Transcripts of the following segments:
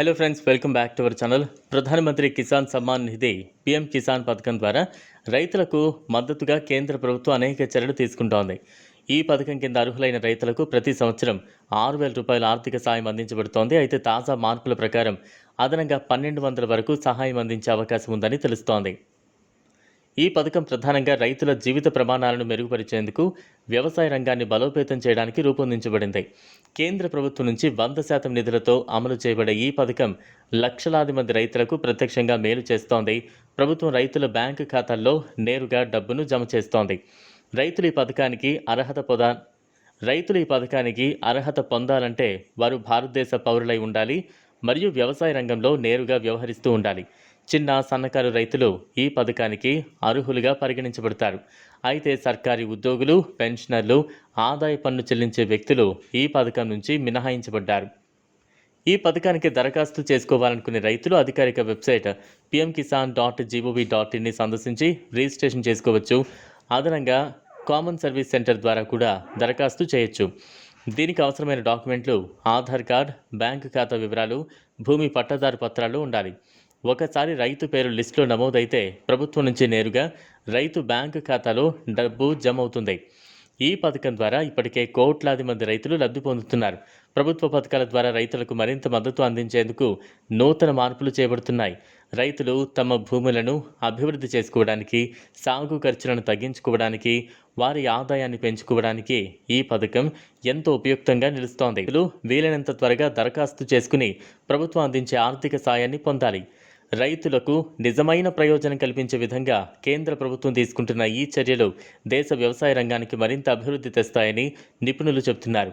Hello friends welcome back to our channel ప్రధానమంత్రి కిసాన్ సమ్మాన్ నిధి PM Kisan పథకం ద్వారా రైతులకు మద్దతుగా కేంద్ర ప్రభుత్వం అనేక చర్యలు తీసుకుంటోంది. ఈ పథకం కింద అర్హులైన రైతులకు ప్రతి సంవత్సరం ఆరు వేల రూపాయల ఆర్థిక సాయం అందించబడుతోంది. అయితే తాజా మార్పుల ప్రకారం అదనంగా పన్నెండు వందల వరకు సహాయం అందించే అవకాశం ఉందని తెలుస్తోంది. ఈ పథకం ప్రధానంగా రైతుల జీవిత ప్రమాణాలను మెరుగుపరిచేందుకు వ్యవసాయ రంగాన్ని బలోపేతం చేయడానికి రూపొందించబడింది. కేంద్ర ప్రభుత్వం నుంచి వంద శాతం నిధులతో అమలు చేయబడే ఈ పథకం లక్షలాది మంది రైతులకు ప్రత్యక్షంగా మేలు చేస్తోంది. ప్రభుత్వం రైతుల బ్యాంకు ఖాతాల్లో నేరుగా డబ్బును జమ చేస్తోంది. రైతులు ఈ పథకానికి అర్హత పొదా రైతులు ఈ పథకానికి అర్హత పొందాలంటే వారు భారతదేశ పౌరులై ఉండాలి మరియు వ్యవసాయ రంగంలో నేరుగా వ్యవహరిస్తూ ఉండాలి. చిన్న సన్నకారు రైతులు ఈ పథకానికి అర్హులుగా పరిగణించబడతారు. అయితే సర్కారీ ఉద్యోగులు పెన్షనర్లు ఆదాయ పన్ను చెల్లించే వ్యక్తులు ఈ పథకం నుంచి మినహాయించబడ్డారు. ఈ పథకానికి దరఖాస్తు చేసుకోవాలనుకునే రైతులు అధికారిక website PM Kisan dot G O V dot ఇన్ని సందర్శించి రిజిస్ట్రేషన్ చేసుకోవచ్చు. అదనంగా కామన్ సర్వీస్ సెంటర్ ద్వారా కూడా దరఖాస్తు చేయొచ్చు. దీనికి అవసరమైన డాక్యుమెంట్లు ఆధార్ కార్డ్ బ్యాంకు ఖాతా వివరాలు భూమి పట్టాదారు పత్రాలు ఉండాలి. ఒకసారి రైతు పేరు లిస్టులో నమోదైతే ప్రభుత్వం నుంచి నేరుగా రైతు బ్యాంకు ఖాతాలో డబ్బు జమ అవుతుంది ఈ పథకం ద్వారా ఇప్పటికే కోట్లాది మంది రైతులు లబ్ధి పొందుతున్నారు. ప్రభుత్వ పథకాల ద్వారా రైతులకు మరింత మద్దతు అందించేందుకు నూతన మార్పులు చేపడుతున్నాయి. రైతులు తమ భూములను అభివృద్ధి చేసుకోవడానికి సాగు ఖర్చులను తగ్గించుకోవడానికి వారి ఆదాయాన్ని పెంచుకోవడానికి ఈ పథకం ఎంతో ఉపయుక్తంగా నిలుస్తోంది. వీలైనంత త్వరగా దరఖాస్తు చేసుకుని ప్రభుత్వం అందించే ఆర్థిక సాయాన్ని పొందాలి. రైతులకు నిజమైన ప్రయోజనం కల్పించే విధంగా కేంద్ర ప్రభుత్వం తీసుకుంటున్న ఈ చర్యలు దేశ వ్యవసాయ రంగానికి మరింత అభివృద్ధి తెస్తాయని నిపుణులు చెబుతున్నారు.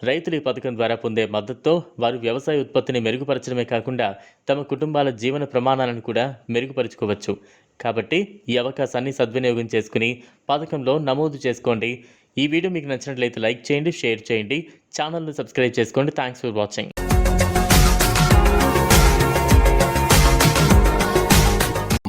రైతులు ఈ పథకం ద్వారా పొందే మద్దతుతో వారు వ్యవసాయ ఉత్పత్తిని మెరుగుపరచడమే కాకుండా తమ కుటుంబాల జీవన ప్రమాణాలను కూడా మెరుగుపరుచుకోవచ్చు. కాబట్టి ఈ అవకాశాన్ని సద్వినియోగం చేసుకుని పథకంలో నమోదు చేసుకోండి. ఈ వీడియో మీకు నచ్చినట్లయితే లైక్ చేయండి షేర్ చేయండి. ఛానల్ను సబ్స్క్రైబ్ చేసుకోండి. Thanks for watching.